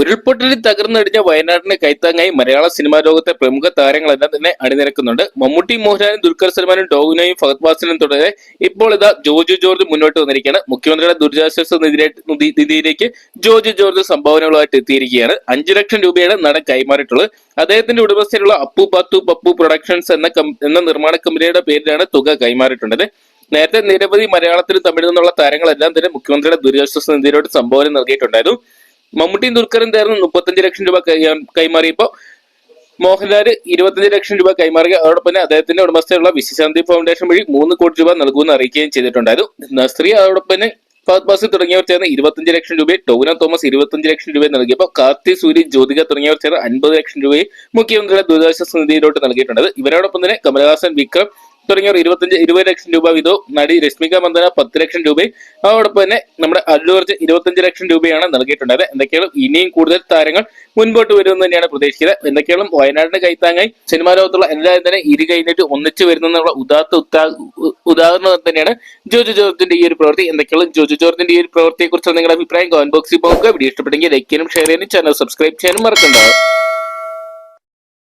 ഉരുൾപൊട്ടലിൽ തകർന്നടിഞ്ഞ വയനാടിന് കൈത്താങ്ങായി മലയാള സിനിമാ ലോകത്തെ പ്രമുഖ താരങ്ങളെല്ലാം തന്നെ അണിനിരക്കുന്നുണ്ട്. മമ്മൂട്ടി മോഹൻലാലും ദുൽഖർ സൽമാനും ഡോവിനോയും ഫഹദ് ഫാസിലും തുടരെ ഇപ്പോൾ ഇതാ ജോജു ജോർജ് മുന്നോട്ട് വന്നിരിക്കുകയാണ്. മുഖ്യമന്ത്രിയുടെ ദുരിതാശ്വാസ നിധിയിലെ- നിധി- നിധിയിലേക്ക് ജോജു ജോർജ് സംഭാവനകളുമായിട്ട് എത്തിയിരിക്കുകയാണ്. അഞ്ചു ലക്ഷം രൂപയാണ് നടൻ കൈമാറിയിട്ടുള്ളത്. അദ്ദേഹത്തിന്റെ ഉടമസ്ഥയിലുള്ള അപ്പു പത്തു പപ്പു പ്രൊഡക്ഷൻസ് എന്ന എന്ന നിർമ്മാണ കമ്പനിയുടെ പേരിലാണ് തുക കൈമാറിയിട്ടുള്ളത്. നേരത്തെ നിരവധി മലയാളത്തിലും തമിഴിൽ നിന്നുള്ള താരങ്ങളെല്ലാം തന്നെ മുഖ്യമന്ത്രിയുടെ ദുരിതാശ്വാസ നിധിയിലോട്ട് സംഭാവന നൽകിയിട്ടുണ്ടായിരുന്നു. മമ്മൂട്ടിയും ദുൽഖറും ചേർന്ന് മുപ്പത്തഞ്ച് ലക്ഷം രൂപ കൈമാറിയപ്പോൾ കൈമാറിയപ്പോ മോഹൻലാൽ ഇരുപത്തഞ്ച് ലക്ഷം രൂപ കൈമാറുക അതോടൊപ്പം തന്നെ അദ്ദേഹത്തിന്റെ ഉടമസ്ഥയുള്ള വിശ്വശാന്തി ഫൗണ്ടേഷൻ വഴി മൂന്ന് കോടി രൂപ നൽകുമെന്ന് അറിയിക്കുകയും ചെയ്തിട്ടുണ്ടായിരുന്നു. നസ്രി അതോടൊപ്പം തന്നെ ഫഹദ് ബാസി തുടങ്ങിയവർ ചേർന്ന് ഇരുപത്തഞ്ച് ലക്ഷം രൂപയും ടോവിനോ തോമസ് ഇരുപത്തഞ്ച് ലക്ഷം രൂപയും നൽകിയപ്പോൾ കാർത്തി സൂര്യ ജ്യോതിക തുടങ്ങിയവർ ചേർന്ന് അൻപത് ലക്ഷം രൂപയും മുഖ്യമന്ത്രിയുടെ ദുരിതാശ്വാസ നിധിയിലോട്ട് നൽകിയിട്ടുണ്ട്. ഇവരോടൊപ്പം തന്നെ കമലഹാസൻ വിക്രം തുടങ്ങിയവർ ഇരുപത്തഞ്ച് ഇരുപത് ലക്ഷം രൂപ വീതവും നടി രശ്മിക മന്ദന പത്ത് ലക്ഷം രൂപയും. അതോടൊപ്പം തന്നെ നമ്മുടെ അല്ലു അർജുൻ ഇരുപത്തഞ്ച് ലക്ഷം രൂപയാണ് നൽകിയിട്ടുണ്ടായത്. എന്തൊക്കെയാണ് ഇനിയും കൂടുതൽ താരങ്ങൾ മുൻപോട്ട് വരുമെന്ന് തന്നെയാണ് പ്രതീക്ഷിക്കുന്നത്. എന്തൊക്കെയാണ് വയനാടിന്റെ കൈത്താങ്ങായി സിനിമാ ലോകത്തുള്ള എല്ലാവരും തന്നെ ഇരു കഴിഞ്ഞിട്ട് ഒന്നിച്ചു വരുന്നെന്നുള്ള ഉദാത്ത ഉത്താ ഉദാഹരണം തന്നെയാണ് ജോജു ജോർജിന്റെ ഈ ഒരു പ്രവൃത്തി. എന്തൊക്കെയാണ് ജോജു ജോർജിന്റെ ഈ ഒരു പ്രവൃത്തിയെ കുറിച്ച് നിങ്ങളുടെ അഭിപ്രായം? കോമന്റ് ബോക്സിൽ പോകുക വീഡിയോ ഇഷ്ടപ്പെട്ടെങ്കിൽ ലൈക്ക് ചെയ്യാനും ഷെയർ ചെയ്യാനും ചാനൽ സബ്സ്ക്രൈബ് ചെയ്യാനും മറക്കണ്ടാവും